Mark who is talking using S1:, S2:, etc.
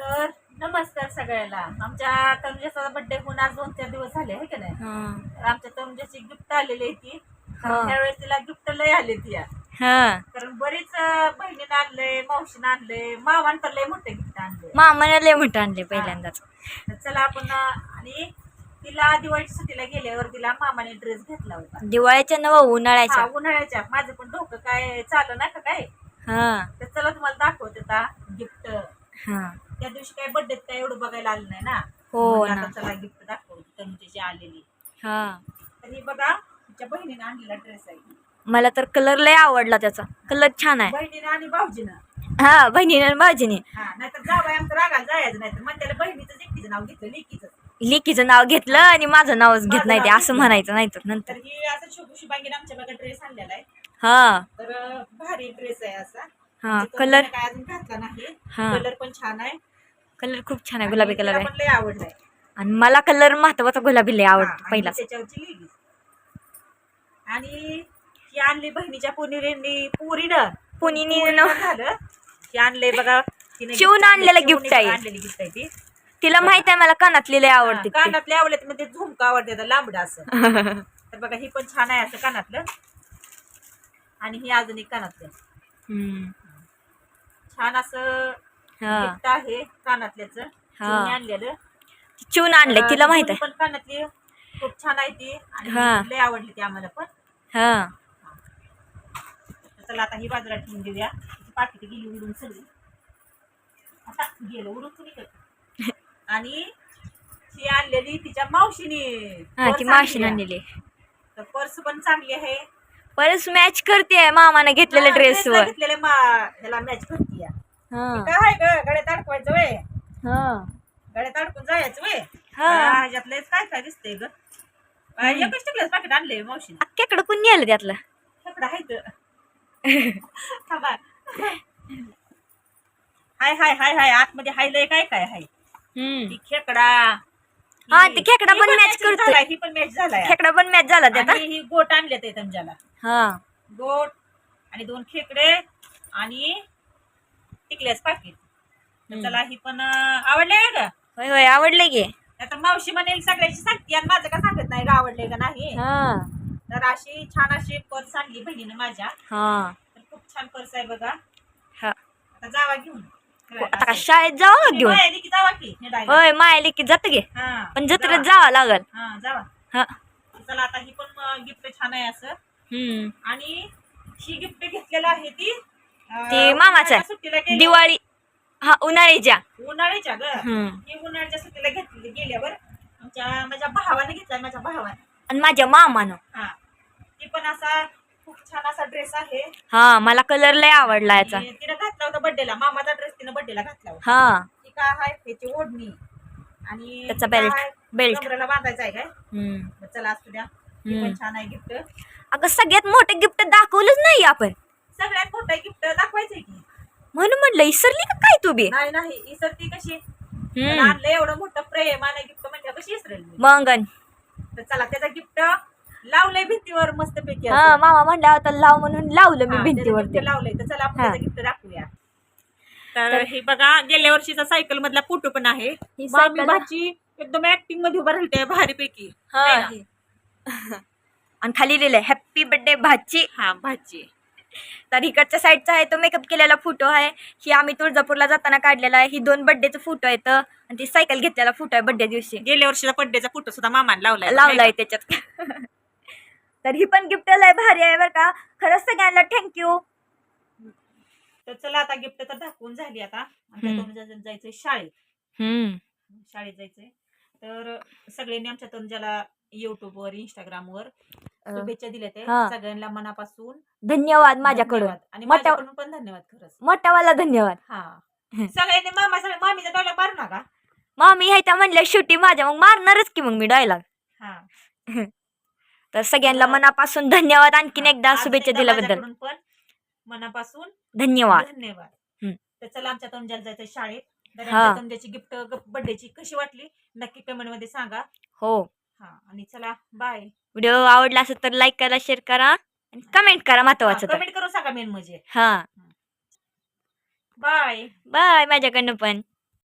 S1: तर नमस्कार सगळ्याला. आमच्या तनुजाचा बर्थडे होऊन आज दोन चार दिवस झाले आहे का नाही?
S2: हा.
S1: तर आमच्या तनुजाची गिफ्ट आलेली आहे ती.
S2: हा.
S1: त्यावेळेस तिला गिफ्ट लय आले ती या.
S2: हा.
S1: कारण बरीच अं, बहिणीनं आणलंय मावशीनं आणलंय मावान तर लय मोठे गिफ्ट आणले.
S2: मामाने लय मोठं आणले पहिल्यांदाच.
S1: तर चला आपण अं, आणि तिला दिवाळीच्या सुट्टीला गेल्यावर तिला मामाने ड्रेस घेतला होता.
S2: दिवाळीच्या नव
S1: हा
S2: उन्हाळ्याच्या.
S1: उन्हाळ्याच्या माझं पण डोकं काय चाललं ना का काय?
S2: हा.
S1: तर चला तुम्हाला दाखवते आता गिफ्ट
S2: हा.
S1: त्या दिवशी काय बर्थडे काय एवढं बघायला आलं नाही ना.
S2: हो
S1: म्हणलं
S2: ना.
S1: आता चला गिफ्ट दाखवते तनुजाची आलेली.
S2: हा.
S1: तर ही बघा तिच्या बहिणीने आणलेला ड्रेस आहे.
S2: मला तर कलर लय आवडला त्याचा. कलर छान आहे.
S1: बहिणीने आणि भाऊजीनं.
S2: हा बहिणीने आणि भाऊजीने.
S1: हा नाहीतर जावं आमचं रागाला जायचं नाही तर म्हणते बहिणीचं एकटीचं नाव घेतलं लेकीचं.
S2: लिकीचं नाव घेतलं आणि माझं नावच घेत नाही ते असं म्हणायचं नाही तर नंतर.
S1: तर ही असं शुभ शुभांगीने आमच्या बघा ड्रेस आणलेला आहे.
S2: हा.
S1: तर अं, भारी ड्रेस आहे असा.
S2: हा
S1: म्हणजे तो
S2: कलर
S1: तिने काय अजून घातला नाही.
S2: हा.
S1: कलर पण छान आहे.
S2: कलर खूप छान आहे गुलाबी कलर आहे.
S1: आवडलाय.
S2: आणि मला कलर महत्त्वाचा गुलाबी लय
S1: हा,
S2: आवडतो
S1: आणि
S2: पहिला
S1: त्याच्यावरची आणि ही आणली बहिणीच्या पुरीनं.
S2: पुनीने
S1: पुरीनं
S2: न-
S1: झालं. ही आणलंय बघा तिने
S2: शिवून
S1: gift आणलंय,
S2: आणलेलं
S1: शिवून
S2: gift आहे.
S1: आणलेली गिफ्ट आहे ती.
S2: तिला माहीत आहे मला कानातली लय आवडते
S1: हा, कानातले आवडले म्हणजे झुमका आवडते आता लांबडं असं. तर बघा ही पण छान आहे असं कानातलं. आणि ही अजून एक कानातलं.
S2: हम्म.
S1: छान असं
S2: हा.
S1: आहे कानातल्याच.
S2: हा.
S1: आणलेलं.
S2: चिवून आणले तिला माहीत आहे.
S1: पण कानातली खूप छान आहे ती आणि. लय आवडली ती आम्हाला पण.
S2: हा.
S1: तर चला आता ही बाजूला ठेवून देऊया तिची पाकिट गेली उडून सगळी. आता गेलं उडून कुणी आणि ही आणलेली तिच्या मावशीने.
S2: हा ती मावशीने आणलेली
S1: तर पर्स पण चांगली आहे.
S2: परत मॅच करते मामाने घेतलेल्या
S1: हा,
S2: ड्रेस
S1: dress
S2: वर.
S1: घेतलेल्या मा ह्याला मॅच करते काय ग? गळ्यात अडकवायचं वय.
S2: हा.
S1: गळ्यात अडकून जायचं वय.
S2: हा.
S1: ह्याच्यातलं काय काय दिसतंय ग? काय एकच टिकलंच पाकिट आणलंय मावशीने.
S2: अख्ख्याकडे कोण नेलं त्यातलं?
S1: खेकडा आहे तर थांबा. हाय हाय हाय हाय. आतमध्ये हाय लय काय काय हाय. ती खेकडा.
S2: हा, ती खेकडा पण.
S1: झालाय, ही पण मॅच झालाय.
S2: खेकडा पण मॅच झाला
S1: ही गोट आणले ते तुमच्याला
S2: हा.
S1: गोट आणि दोन खेकडे आणि टिकल्याच पाकिट. तर. चला ही पण अं, आवडले का
S2: होय होय आवडले की.
S1: आता मावशी म्हणेल सगळ्याची सांगते. आणि माझं का सांगत नाही का आवडले का नाही?
S2: हा.
S1: तर अशी छान अशी पर्स आणली बहिणीने माझ्या.
S2: हा.
S1: तर खूप छान पर्स आहे बघा.
S2: हा.
S1: आता जावा घेऊन.
S2: आता का शाळेत जावं घेऊन?
S1: जावा की निघायला.
S2: होय मायले की जात गे
S1: हा,
S2: पण जत्रेत
S1: जावा.
S2: जावं लागल.
S1: हा जावा.
S2: हा.
S1: चला आता ही पण गिफ्ट छान आहे असं.
S2: हम्म.
S1: आणि ही गिफ्ट घेतलेलं आहे ती
S2: ती मामाचं आहे.
S1: सुट्टीला गेली
S2: दिवाळी. हा उन्हाळ्याच्या.
S1: उन्हाळ्याच्या ग?
S2: हम्म.
S1: उन्हाळ्याच्या सुट्टीला घेतली गेल्यावर आमच्या माझ्या भावाने घेतलाय माझ्या भावाने.
S2: आणि माझ्या मामानं.
S1: हा. ती पण असा खूप छान असा ड्रेस आहे.
S2: हा मला कलर लय आवडला याचा.
S1: आणि तिनं घातला होता बर्थडेला मामाचा ड्रेस तिनं बर्थडेला घातला होता.
S2: हा.
S1: ती काय आहे त्याची ओढणी. आणि
S2: त्याचा
S1: काय
S2: belt.
S1: आहे,
S2: belt.
S1: कमरेला बांधायचा आहे काय?
S2: हम्म.
S1: मग चला असू द्या. ती
S2: हम्म.
S1: पण छान आहे गिफ्ट
S2: अगं सगळ्यात मोठे गिफ्ट दाखवलंच नाही आपण.
S1: सगळ्यात मोठं गिफ्ट दाखवायचंय की.
S2: म्हणून म्हणलं इसरली का काय तू बी?
S1: नाही नाही इसर ती कशी मला आणलं एवढं मोठं प्रेम आणि गिफ्ट म्हणजे कशी इसरेल? मी
S2: मंगन.
S1: तर चला त्याचा गिफ्ट लावलंय भिंतीवर मस्त पैकी
S2: हा मामा म्हणला होता लाव म्हणून लावलं मी भिंतीवर ते
S1: लावलंय. तर चला आपण
S2: हा.
S1: त्याचं गिफ्ट दाखवूया. तर हे बघा गेल्या वर्षीचा सायकल मधला फोटो पण आहे.
S2: ही
S1: मामी भाची एकदम ऍक्टिंगमध्ये उभा राहिली भारीपैकी.
S2: हा.
S1: है ना?
S2: आणि खाली लिहिलंय हॅप्पी बर्थडे भाची.
S1: हा भाची.
S2: तर इकडच्या साईडचा आहे तो मेकअप केलेला फोटो आहे. ही आम्ही तुळजापूरला जाताना काढलेला आहे. ही दोन बर्थडेचा फोटो आहेत. आणि ती सायकल घेतलेला फोटो आहे बर्थडे दिवशी.
S1: गेल्या वर्षीचा बर्थडेचा फोटो सुद्धा मामाने लावलाय.
S2: लावलाय त्याच्यात. तर ही पण गिफ्ट लय भारी आहे बरं का. खरंच सगळ्यांना थँक्यू
S1: तर चला आता गिफ्ट तर दाखवून झाली आता. आमच्या जायचंय शाळेत. शाळेत जायचंय. तर सगळ्यांनी आमच्या तनुजाला युट्यूबवर इंस्टाग्रामवर शुभेच्छा दिल्या ते
S2: हा.
S1: सगळ्यांना मनापासून.
S2: धन्यवाद माझ्याकडून.
S1: धन्यवाद. आणि माझ्याकडून पण धन्यवाद खरंच.
S2: मोठावाला धन्यवाद.
S1: हा. सगळ्यांनी मामा सगळ्या मामीचा डॉलर मारू नका.
S2: मामी ह्याच्या म्हणल्या शेवटी माझ्या मग मारणारच की मग मी डायलॉग
S1: हा.
S2: तर सगळ्यांना मनापासून धन्यवाद. आणखीन एकदा
S1: आज
S2: शुभेच्छा
S1: एकदा
S2: दिल्याबद्दल.
S1: माझ्याकडून पण मनापासून
S2: धन्यवाद.
S1: धन्यवाद. तर चला आमच्या तनुजाला जायचं शाळेत. तर
S2: हा.
S1: आमच्या तनुजाची गिफ्ट बर्थडेची कशी वाटली? नक्की कमेंटमध्ये सांगा.
S2: हो.
S1: हा. आणि चला बाय
S2: व्हिडिओ आवडला असेल तर लाईक करा शेअर करा आणि कमेंट करा महत्वाचं तर.
S1: कमेंट करून सांगा मेन म्हणजे.
S2: हा.
S1: बाय
S2: बाय माझ्याकडनं पण.